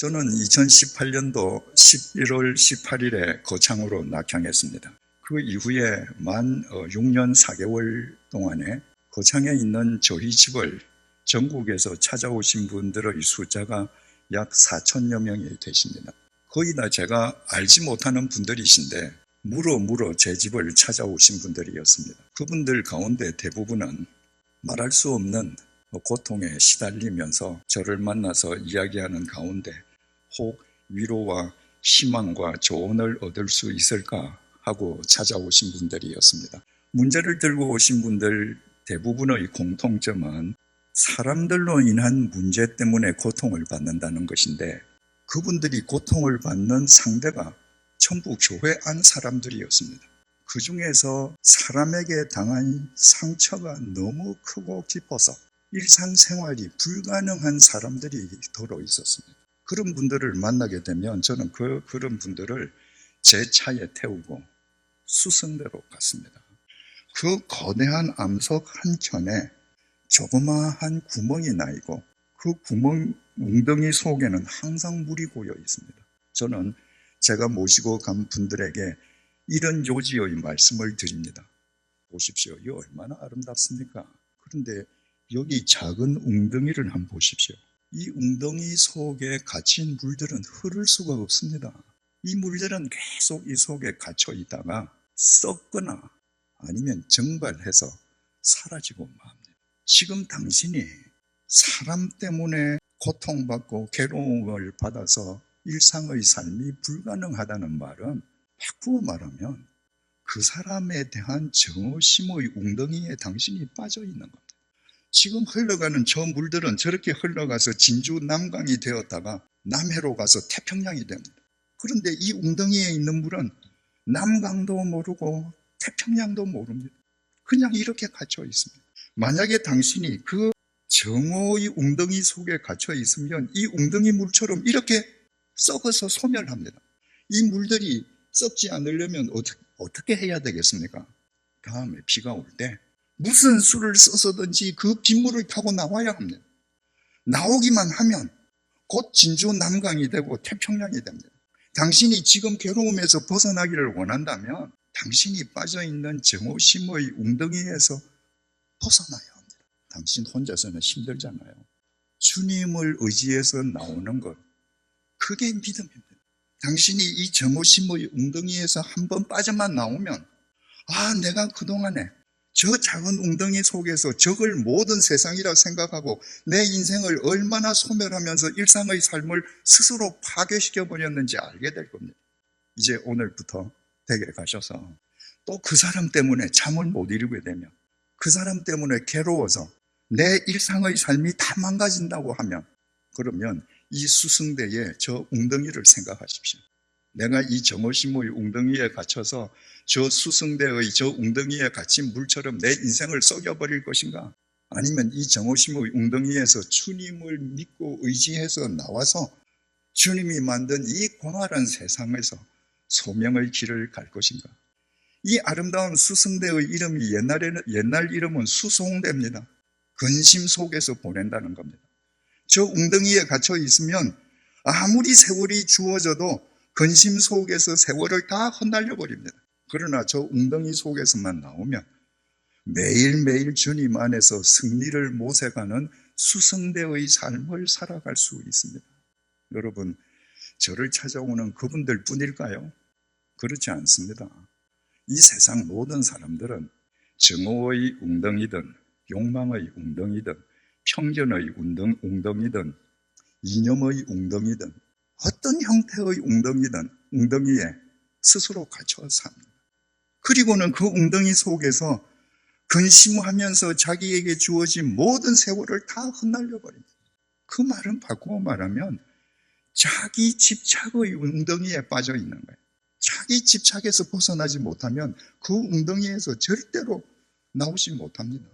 저는 2018년도 11월 18일에 거창으로 낙향했습니다. 그 이후에 만 6년 4개월 동안에 거창에 있는 저희 집을 전국에서 찾아오신 분들의 숫자가 약 4천여 명이 되십니다. 거의 다 제가 알지 못하는 분들이신데 물어 물어 제 집을 찾아오신 분들이었습니다. 그분들 가운데 대부분은 말할 수 없는 고통에 시달리면서 저를 만나서 이야기하는 가운데 혹 위로와 희망과 조언을 얻을 수 있을까 하고 찾아오신 분들이었습니다. 문제를 들고 오신 분들 대부분의 공통점은 사람들로 인한 문제 때문에 고통을 받는다는 것인데 그분들이 고통을 받는 상대가 전부 교회 안 사람들이었습니다. 그 중에서 사람에게 당한 상처가 너무 크고 깊어서 일상생활이 불가능한 사람들이 더러 있었습니다. 그런 분들을 만나게 되면 저는 그, 그런 분들을 제 차에 태우고 수성대로 갔습니다. 그 거대한 암석 한 켠에 조그마한 구멍이 나 있고 그 구멍 웅덩이 속에는 항상 물이 고여 있습니다. 저는 제가 모시고 간 분들에게 이런 요지의 말씀을 드립니다. 보십시오. 이 얼마나 아름답습니까? 그런데 여기 작은 웅덩이를 한번 보십시오. 이 웅덩이 속에 갇힌 물들은 흐를 수가 없습니다. 이 물들은 계속 이 속에 갇혀 있다가 썩거나 아니면 증발해서 사라지고 맙니다. 지금 당신이 사람 때문에 고통받고 괴로움을 받아서 일상의 삶이 불가능하다는 말은 바꾸어 말하면 그 사람에 대한 정오심의 웅덩이에 당신이 빠져 있는 겁니다. 지금 흘러가는 저 물들은 저렇게 흘러가서 진주 남강이 되었다가 남해로 가서 태평양이 됩니다. 그런데 이 웅덩이에 있는 물은 남강도 모르고 태평양도 모릅니다. 그냥 이렇게 갇혀 있습니다. 만약에 당신이 그 정오의 웅덩이 속에 갇혀 있으면 이 웅덩이 물처럼 이렇게 썩어서 소멸합니다. 이 물들이 썩지 않으려면 어떻게, 어떻게 해야 되겠습니까? 다음에 비가 올 때 무슨 수를 써서든지 그 빗물을 타고 나와야 합니다. 나오기만 하면 곧 진주 남강이 되고 태평양이 됩니다. 당신이 지금 괴로움에서 벗어나기를 원한다면 당신이 빠져있는 정오심의 웅덩이에서 벗어나야 합니다. 당신 혼자서는 힘들잖아요. 주님을 의지해서 나오는 것, 그게 믿음입니다. 당신이 이 정오심의 웅덩이에서 한 번 빠져만 나오면, 아, 내가 그동안에 저 작은 웅덩이 속에서 적을 모든 세상이라 생각하고 내 인생을 얼마나 소멸하면서 일상의 삶을 스스로 파괴시켜 버렸는지 알게 될 겁니다. 이제 오늘부터 댁에 가셔서 또 그 사람 때문에 잠을 못 이루게 되면 그 사람 때문에 괴로워서 내 일상의 삶이 다 망가진다고 하면 그러면 이 수승대의 저 웅덩이를 생각하십시오. 내가 이 정오심의 웅덩이에 갇혀서 저 수승대의 저 웅덩이에 갇힌 물처럼 내 인생을 썩여버릴 것인가? 아니면 이 정오심의 웅덩이에서 주님을 믿고 의지해서 나와서 주님이 만든 이 광활한 세상에서 소명의 길을 갈 것인가? 이 아름다운 수승대의 이름이 옛날에는, 옛날 이름은 수송대입니다. 근심 속에서 보낸다는 겁니다. 저 웅덩이에 갇혀 있으면 아무리 세월이 주어져도 근심 속에서 세월을 다 헛날려 버립니다. 그러나 저 웅덩이 속에서만 나오면 매일매일 주님 안에서 승리를 모색하는 수성대의 삶을 살아갈 수 있습니다. 여러분, 저를 찾아오는 그분들 뿐일까요? 그렇지 않습니다. 이 세상 모든 사람들은 정오의 웅덩이든 욕망의 웅덩이든 편견의 웅덩이든 이념의 웅덩이든 어떤 형태의 웅덩이든 웅덩이에 스스로 갇혀 삽니다. 그리고는 그 웅덩이 속에서 근심하면서 자기에게 주어진 모든 세월을 다 흩날려 버립니다. 그 말은 바꾸어 말하면 자기 집착의 웅덩이에 빠져 있는 거예요. 자기 집착에서 벗어나지 못하면 그 웅덩이에서 절대로 나오지 못합니다.